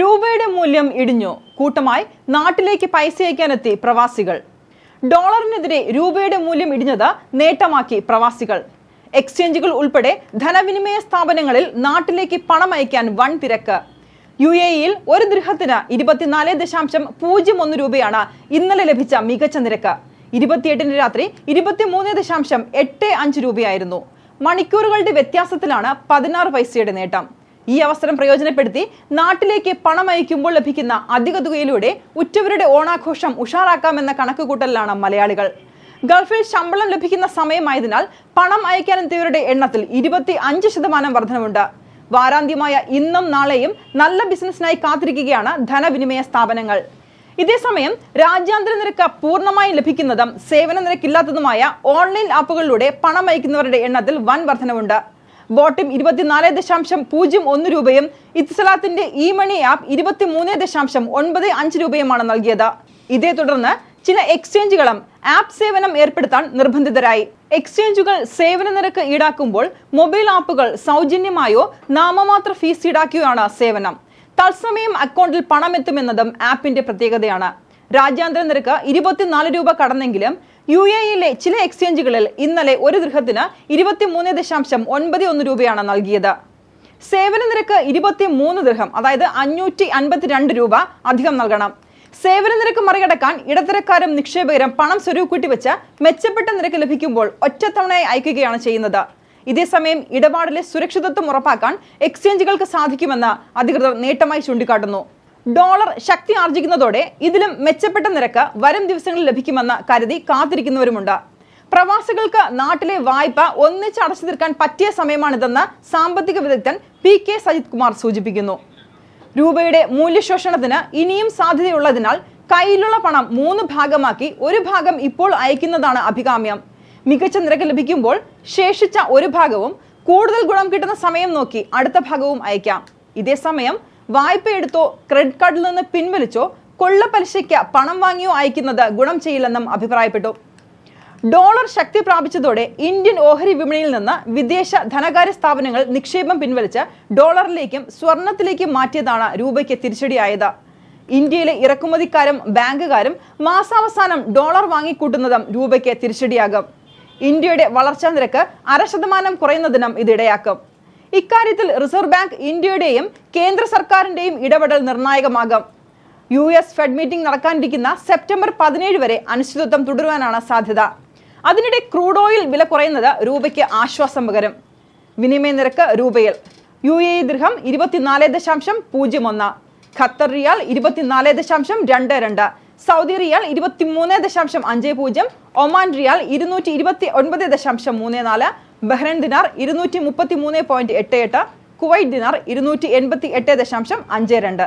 രൂപയുടെ മൂല്യം ഇടിഞ്ഞു. കൂട്ടമായി നാട്ടിലേക്ക് പൈസ അയക്കാനെത്തി പ്രവാസികൾ. ഡോളറിനെതിരെ രൂപയുടെ മൂല്യം ഇടിഞ്ഞത് നേട്ടമാക്കി പ്രവാസികൾ. എക്സ്ചേഞ്ചുകൾ ഉൾപ്പെടെ ധനവിനിമയ സ്ഥാപനങ്ങളിൽ നാട്ടിലേക്ക് പണം അയക്കാൻ വൻ തിരക്ക് യു എ ഇയിൽ ഒരു ദൃഹത്തിന് ഇരുപത്തിനാല് ദശാംശം പൂജ്യം ഒന്ന് രൂപയാണ് ഇന്നലെ ലഭിച്ച മികച്ച നിരക്ക്. ഇരുപത്തിയെട്ടിന് രാത്രി ഇരുപത്തിമൂന്ന് ദശാംശം എട്ട് അഞ്ച് രൂപയായിരുന്നു. മണിക്കൂറുകളുടെ വ്യത്യാസത്തിലാണ് പതിനാറ് പൈസയുടെ നേട്ടം. ഈ അവസരം പ്രയോജനപ്പെടുത്തി നാട്ടിലേക്ക് പണം അയക്കുമ്പോൾ ലഭിക്കുന്ന അധിക തുകയിലൂടെ ഉറ്റവരുടെ ഓണാഘോഷം ഉഷാറാക്കാമെന്ന കണക്കുകൂട്ടലിലാണ് മലയാളികൾ. ഗൾഫിൽ ശമ്പളം ലഭിക്കുന്ന സമയമായതിനാൽ പണം അയക്കാനെത്തിയവരുടെ എണ്ണത്തിൽ ഇരുപത്തി അഞ്ച് ശതമാനം വർധനവുണ്ട് വാരാന്ത്യമായ ഇന്നും നാളെയും നല്ല ബിസിനസ്സിനായി കാത്തിരിക്കുകയാണ് ധനവിനിമയ സ്ഥാപനങ്ങൾ. ഇതേസമയം രാജ്യാന്തര നിരക്ക് പൂർണമായും ലഭിക്കുന്നതും സേവന നിരക്കില്ലാത്തതുമായ ഓൺലൈൻ ആപ്പുകളിലൂടെ പണം അയക്കുന്നവരുടെ എണ്ണത്തിൽ വൻ വർധനവുണ്ട് ബോട്ടിം ഇരുപത്തിനാല് ദശാംശം പൂജ്യം ഒന്ന് രൂപയും ഇത്സലാത്തിന്റെ ഇ മണി ആപ്പ് ഇരുപത്തിമൂന്ന് ദശാംശം ഒൻപത് അഞ്ച് രൂപയുമാണ് നൽകിയത്. ഇതേ തുടർന്ന് ചില എക്സ്ചേഞ്ചുകളും ആപ്പ് സേവനം ഏർപ്പെടുത്താൻ നിർബന്ധിതരായി. എക്സ്ചേഞ്ചുകൾ സേവന നിരക്ക് ഈടാക്കുമ്പോൾ മൊബൈൽ ആപ്പുകൾ സൗജന്യമായോ നാമമാത്ര ഫീസ് ഈടാക്കിയാണ് സേവനം. തത്സമയം അക്കൗണ്ടിൽ പണം എത്തുമെന്നതും ആപ്പിന്റെ പ്രത്യേകതയാണ്. രാജ്യാന്തര നിരക്ക് ഇരുപത്തിനാല് രൂപ കടന്നെങ്കിലും യു എ യിലെ ചില എക്സ്ചേഞ്ചുകളിൽ ഇന്നലെ ഒരു ഗൃഹത്തിന് ഇരുപത്തിമൂന്ന് ദശാംശം ഒൻപത് ഒന്ന് രൂപയാണ് നൽകിയത്. സേവന നിരക്ക് ഇരുപത്തി മൂന്ന് ദൃഹം അതായത് അഞ്ഞൂറ്റി അൻപത്തിരണ്ട് രൂപ അധികം നൽകണം. സേവന നിരക്ക് മറികടക്കാൻ ഇടത്തരക്കാരും നിക്ഷേപകരും പണം സ്വരൂകൂട്ടി വെച്ച് മെച്ചപ്പെട്ട നിരക്ക് ലഭിക്കുമ്പോൾ ഒറ്റത്തവണയായി അയക്കുകയാണ് ചെയ്യുന്നത്. ഇതേസമയം ഇടപാടിലെ സുരക്ഷിതത്വം ഉറപ്പാക്കാൻ എക്സ്ചേഞ്ചുകൾക്ക് സാധിക്കുമെന്ന് അധികൃതർ നേട്ടമായി ചൂണ്ടിക്കാട്ടുന്നു. ഡോളർ ശക്തി ആർജിക്കുന്നതോടെ ഇതിലും മെച്ചപ്പെട്ട നിരക്ക് വരും ദിവസങ്ങളിൽ ലഭിക്കുമെന്ന് കരുതി കാത്തിരിക്കുന്നവരുമുണ്ട്. പ്രവാസികൾക്ക് നാട്ടിലെ വായ്പ ഒന്നിച്ച് അടച്ചു തീർക്കാൻ പറ്റിയ സമയമാണിതെന്ന് സാമ്പത്തിക വിദഗ്ധൻ പി കെ സജിത് കുമാർ സൂചിപ്പിക്കുന്നു. രൂപയുടെ മൂല്യശോഷണത്തിന് ഇനിയും സാധ്യതയുള്ളതിനാൽ കയ്യിലുള്ള പണം മൂന്ന് ഭാഗമാക്കി ഒരു ഭാഗം ഇപ്പോൾ അയക്കുന്നതാണ് അഭികാമ്യം. മികച്ച നിരക്ക് ലഭിക്കുമ്പോൾ ശേഷിച്ച ഒരു ഭാഗവും കൂടുതൽ ഗുണം കിട്ടുന്ന സമയം നോക്കി അടുത്ത ഭാഗവും അയക്കാം. ഇതേസമയം വായ്പ എടുത്തോ ക്രെഡിറ്റ് കാർഡിൽ നിന്ന് പിൻവലിച്ചോ കൊള്ളപ്പലിശയ്ക്ക് പണം വാങ്ങിയോ അയക്കുന്നത് ഗുണം ചെയ്യില്ലെന്നും അഭിപ്രായപ്പെട്ടു. ഡോളർ ശക്തി പ്രാപിച്ചതോടെ ഇന്ത്യൻ ഓഹരി വിപണിയിൽ നിന്ന് വിദേശ ധനകാര്യ സ്ഥാപനങ്ങൾ നിക്ഷേപം പിൻവലിച്ച് ഡോളറിലേക്കും സ്വർണത്തിലേക്കും മാറ്റിയതാണ് രൂപയ്ക്ക് തിരിച്ചടിയായത്. ഇന്ത്യയിലെ ഇറക്കുമതിക്കാരും ബാങ്കുകാരും മാസാവസാനം ഡോളർ വാങ്ങിക്കൂട്ടുന്നതും രൂപയ്ക്ക് തിരിച്ചടിയാകും. ഇന്ത്യയുടെ വളർച്ചാ നിരക്ക് അര ശതമാനം കുറയുന്നതിനും ഇതിടയാക്കും ഇക്കാര്യത്തിൽ റിസർവ് ബാങ്ക് ഇന്ത്യയുടെയും കേന്ദ്ര സർക്കാരിന്റെയും ഇടപെടൽ നിർണായകമാകും. യു എസ് ഫെഡ് മീറ്റിംഗ് നടക്കാനിരിക്കുന്ന സെപ്റ്റംബർ പതിനേഴ് വരെ അനിശ്ചിതത്വം തുടരുവാനാണ് സാധ്യത. അതിനിടെ ക്രൂഡ് ഓയിൽ വില കുറയുന്നത് രൂപയ്ക്ക് ആശ്വാസം പകരും. വിനിമയ നിരക്ക് രൂപയിൽ. യു എ ദൃഹം ഇരുപത്തിനാല് ദശാംശം പൂജ്യം ഒന്ന് ഖത്തർ റിയാൽ ഇരുപത്തിനാല് ദശാംശം രണ്ട് രണ്ട് സൗദി റിയാൽ ഇരുപത്തിമൂന്ന് ദശാംശം അഞ്ച് പൂജ്യം ഒമാൻ റിയാൽ ഇരുന്നൂറ്റി ഇരുപത്തി ഒൻപത് ദശാംശം മൂന്ന് നാല് ബഹ്റൈൻ ദിനാർ ഇരുന്നൂറ്റി മുപ്പത്തി മൂന്ന് പോയിന്റ് എട്ട് എട്ട് കുവൈറ്റ് ദിനാർ ഇരുന്നൂറ്റി എൺപത്തി എട്ട് ദശാംശം അഞ്ച് രണ്ട്.